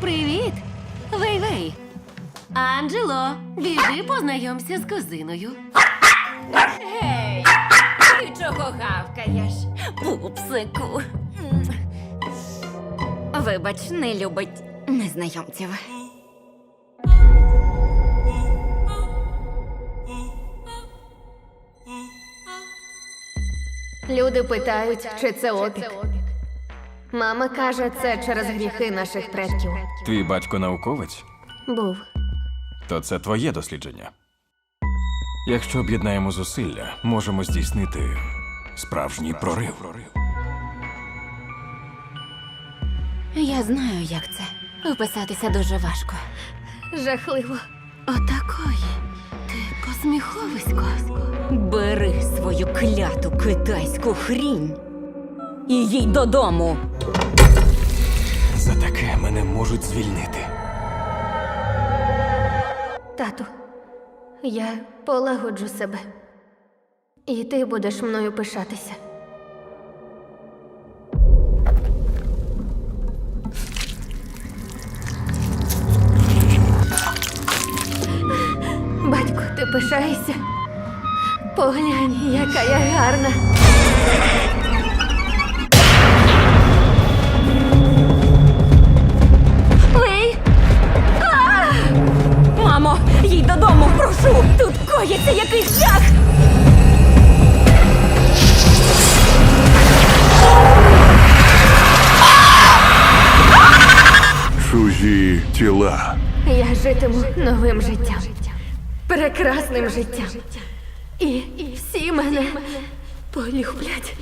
Привіт! Вей-вей! Анджело, біжи познайомся з кузиною. Гей, ти чого гавкаєш? Пупсику. Вибач, не любить незнайомців. Люди питають, чи це опік. Мама каже, це через гріхи наших предків. Твій батько науковець, Був. то це твоє дослідження. Якщо об'єднаємо зусилля, можемо здійснити справжній прорив. Я знаю, як це. Вписатися дуже важко. Жахливо. Отакої. Ти посміховисько. Бери свою кляту китайську хрінь і їй додому. За таке мене можуть звільнити. Тату, я полагоджу себе. І ти будеш мною пишатися. Батько, ти пишаєшся? Поглянь, яка я гарна. прошу! Тут коїться якийсь жах! Чужі тіла. Я житиму новим життям. Прекрасним життям. І всі мене полюблять.